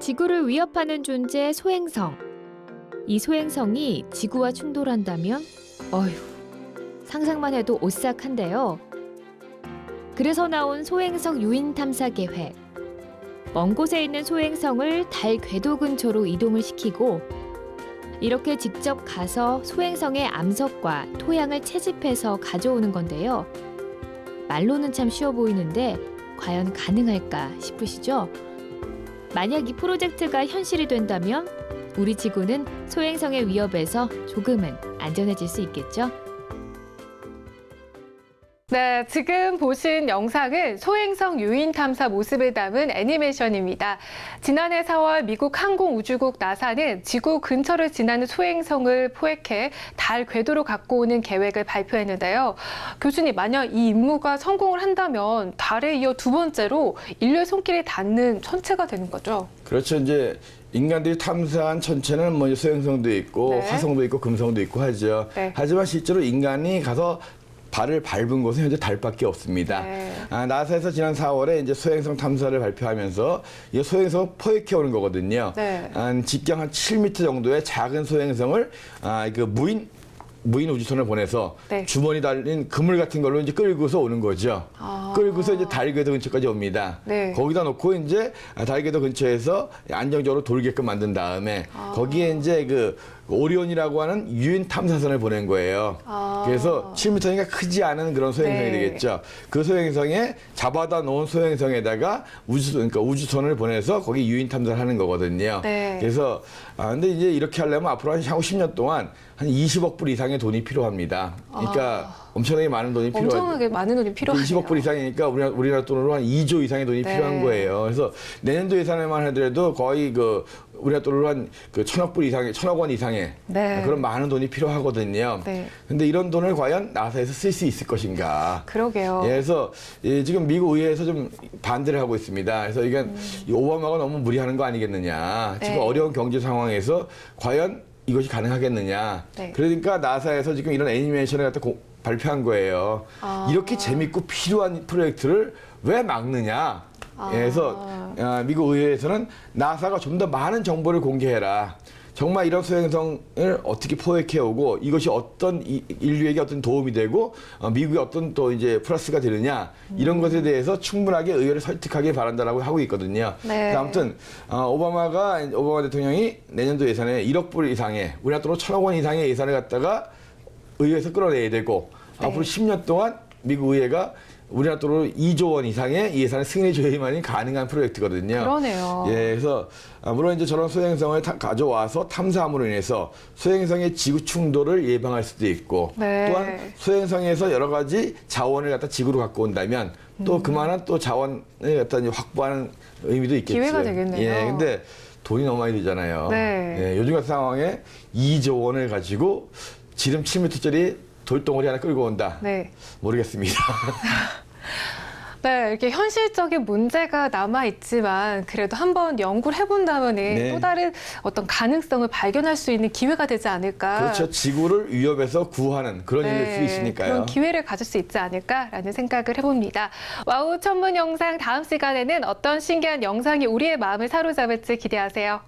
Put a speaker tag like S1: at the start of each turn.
S1: 지구를 위협하는 존재 소행성. 이 소행성이 지구와 충돌한다면 어휴 상상만 해도 오싹한데요. 그래서 나온 소행성 유인 탐사 계획. 먼 곳에 있는 소행성을 달 궤도 근처로 이동을 시키고 이렇게 직접 가서 소행성의 암석과 토양을 채집해서 가져오는 건데요. 말로는 참 쉬워 보이는데 과연 가능할까 싶으시죠? 만약 이 프로젝트가 현실이 된다면 우리 지구는 소행성의 위협에서 조금은 안전해질 수 있겠죠?
S2: 네, 지금 보신 영상은 소행성 유인 탐사 모습을 담은 애니메이션입니다. 지난해 4월 미국 항공우주국 나사는 지구 근처를 지나는 소행성을 포획해 달 궤도로 갖고 오는 계획을 발표했는데요. 교수님, 만약 이 임무가 성공을 한다면 달에 이어 두 번째로 인류의 손길이 닿는 천체가 되는 거죠.
S3: 그렇죠. 이제 인간들이 탐사한 천체는 뭐 소행성도 있고
S2: 네.
S3: 화성도 있고 금성도 있고 하죠.
S2: 네.
S3: 하지만 실제로 인간이 가서 발을 밟은 곳은 현재 달밖에 없습니다.
S2: 네.
S3: 아, 나사에서 지난 4월에 이제 소행성 탐사를 발표하면서 이 소행성 포획해 오는 거거든요.
S2: 네.
S3: 한 직경 한 7m 정도의 작은 소행성을 아, 그 무인 무인 우주선을 보내서
S2: 네.
S3: 주머니 달린 그물 같은 걸로 이제 끌고서 오는 거죠.
S2: 아.
S3: 끌고서 이제 달 궤도 근처까지 옵니다.
S2: 네.
S3: 거기다 놓고 이제 달 궤도 근처에서 안정적으로 돌게끔 만든 다음에
S2: 아.
S3: 거기에 이제 그 오리온이라고 하는 유인 탐사선을 보낸 거예요.
S2: 아.
S3: 그래서 7m니까 크지 않은 그런 소행성이
S2: 네.
S3: 되겠죠. 그 소행성에 잡아다 놓은 소행성에다가 우주 그러니까 우주선을 보내서 거기 유인 탐사를 하는 거거든요.
S2: 네.
S3: 그래서 아 근데 이제 이렇게 하려면 앞으로 한 향후 10년 동안 한 20억 불 이상의 돈이 필요합니다. 그러니까 엄청나게 많은 돈이 필요하죠.
S2: 아. 엄청나게 많은 돈이 필요하네요.
S3: 20억 불 이상이니까 우리나라, 우리나라 돈으로 한 2조 이상의 돈이
S2: 네.
S3: 필요한 거예요. 그래서 내년도 예산에만 하더라도 거의 그 우리나라 돈으로 한그 천억 불 이상의 천억 원 이상의
S2: 네.
S3: 그런 많은 돈이 필요하거든요.
S2: 네.
S3: 근데 이런 돈을 과연 나사에서 쓸 수 있을 것인가?
S2: 그러게요.
S3: 예, 그래서 예, 지금 미국 의회에서 좀 반대를 하고 있습니다. 그래서 이게 이 오바마가 너무 무리하는 거 아니겠느냐. 지금
S2: 네.
S3: 어려운 경제 상황에서 과연 이것이 가능하겠느냐.
S2: 네.
S3: 그러니까 나사에서 지금 이런 애니메이션을 갖다 고- 발표한 거예요.
S2: 아.
S3: 이렇게 재밌고 필요한 프로젝트를 왜 막느냐.
S2: 아.
S3: 예, 그래서 아, 미국 의회에서는 나사가 좀 더 많은 정보를 공개해라. 정말 이런 소행성을 어떻게 포획해오고 이것이 어떤 이- 인류에게 어떤 도움이 되고 어, 미국에 어떤 또 이제 플러스가 되느냐 이런 것에 대해서 충분하게 의회를 설득하길 바란다라고 하고 있거든요.
S2: 네.
S3: 아무튼 어, 오바마가 오바마 대통령이 내년도 예산에 1억 불 이상의 우리나라 돈으로 천억 원 이상의 예산을 갖다가 의회에서 끌어내야 되고
S2: 네.
S3: 앞으로 10년 동안 미국 의회가 우리나라 돈으로 2조 원 이상의 예산을 승인해 줘야만이 가능한 프로젝트거든요.
S2: 그러네요.
S3: 예, 그래서 아, 물론 이제 저런 소행성을 타- 가져와서 탐사함으로 인해서 소행성의 지구 충돌을 예방할 수도 있고
S2: 네.
S3: 또한 소행성에서 여러 가지 자원을 갖다 지구로 갖고 온다면 또
S2: 음.
S3: 그만한 또 자원을 갖다 확보하는 의미도 있겠죠.
S2: 기회가 되겠네요.
S3: 예, 근데 돈이 너무 많이 들잖아요.
S2: 네.
S3: 예, 요즘 같은 상황에 2조 원을 가지고 지름 7m짜리 돌덩어리 하나 끌고 온다.
S2: 네.
S3: 모르겠습니다.
S2: 네, 이렇게 현실적인 문제가 남아 있지만 그래도 한번 연구를 해본다면
S3: 네.
S2: 또 다른 어떤 가능성을 발견할 수 있는 기회가 되지 않을까.
S3: 그렇죠. 지구를 위협에서 구하는 그런 일일 수 있으니까요.
S2: 네, 그런 기회를 가질 수 있지 않을까라는 생각을 해봅니다. 와우 천문 영상 다음 시간에는 어떤 신기한 영상이 우리의 마음을 사로잡을지 기대하세요.